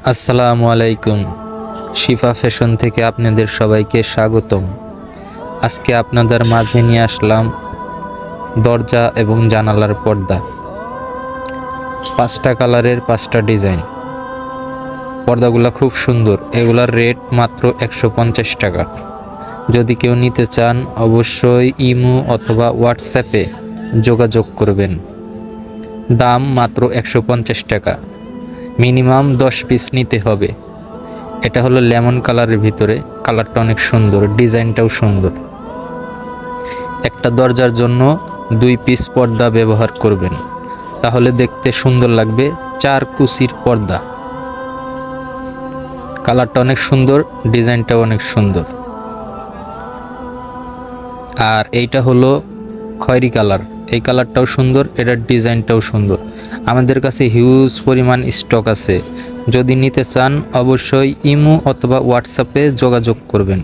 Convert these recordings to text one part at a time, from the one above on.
আসসালামু আলাইকুম। শিফা ফ্যাশন থেকে আপনাদের সবাইকে স্বাগতম। আজকে আপনাদের মাঝে নিয়ে আসলাম দরজা এবং জানালার পর্দা। পাঁচটা কালারের পাঁচটা ডিজাইন। পর্দাগুলো খুব সুন্দর। এগুলার রেট মাত্র একশো পঞ্চাশ টাকা। যদি কেউ নিতে চান, অবশ্যই ইমো অথবা হোয়াটসঅ্যাপে যোগাযোগ করবেন। দাম মাত্র একশো পঞ্চাশ টাকা। মিনিমাম দশ পিস নিতে হবে। এটা হলো লেমন কালারের ভিতরে। কালারটা অনেক সুন্দর, ডিজাইনটাও সুন্দর। একটা দরজার জন্য দুই পিস পর্দা ব্যবহার করবেন। তাহলে দেখতে সুন্দর লাগবে চার কুচির পর্দা। কালারটা অনেক সুন্দর, ডিজাইনটাও অনেক সুন্দর। আর এইটা হলো খয়েরি কালার। এই কালারটাও সুন্দর, এটার ডিজাইনটাও সুন্দর। আমাদের কাছে হিউজ পরিমাণ স্টক আছে। যদি নিতে চান, অবশ্যই ইমো অথবা হোয়াটসঅ্যাপে যোগাযোগ করবেন।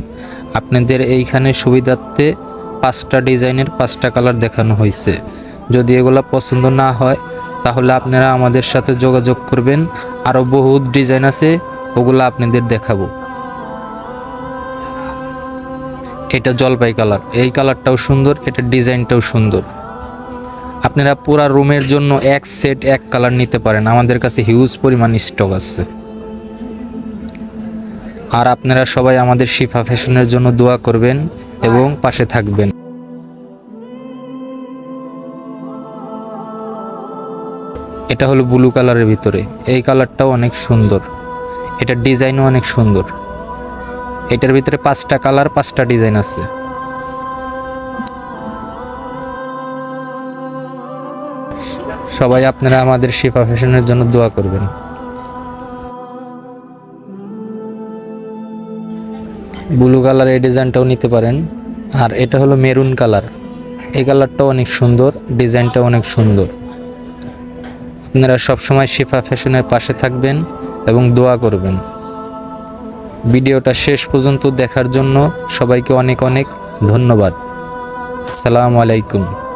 আপনাদের এইখানে সুবিধার্থে পাঁচটা ডিজাইনের পাঁচটা কালার দেখানো হয়েছে। যদি এগুলো পছন্দ না হয়, তাহলে আপনারা আমাদের সাথে যোগাযোগ করবেন। আরও বহুত ডিজাইন আছে, ওগুলো আপনাদের দেখাবো। এটা জলপাই কালার। এই কালারটাও সুন্দর, এটার ডিজাইনটাও সুন্দর। আপনারা পুরা রুমের জন্য এক সেট, এক কালার নিতে পারেন। আমাদের কাছে হিউজ পরিমাণ স্টক আছে। আর আপনারা সবাই আমাদের শিফা ফ্যাশনের জন্য দোয়া করবেন এবং পাশে থাকবেন। এটা হলো ব্লু কালারের ভিতরে। এই কালারটাও অনেক সুন্দর। এটার ডিজাইনও অনেক সুন্দর। এটার ভিতরে পাঁচটা কালার পাঁচটা ডিজাইন আছে। সবাই আপনারা আমাদের শিফা ফ্যাশনের জন্য দোয়া করবেন। ব্লু কালার এই ডিজাইনটাও নিতে পারেন। আর এটা হলো মেরুন কালার। এই কালারটাও অনেক সুন্দর, ডিজাইনটাও অনেক সুন্দর। আপনারা সবসময় শিফা ফ্যাশনের পাশে থাকবেন এবং দোয়া করবেন। ভিডিওটা শেষ পর্যন্ত দেখার জন্য সবাইকে অনেক অনেক ধন্যবাদ। আসসালামু আলাইকুম।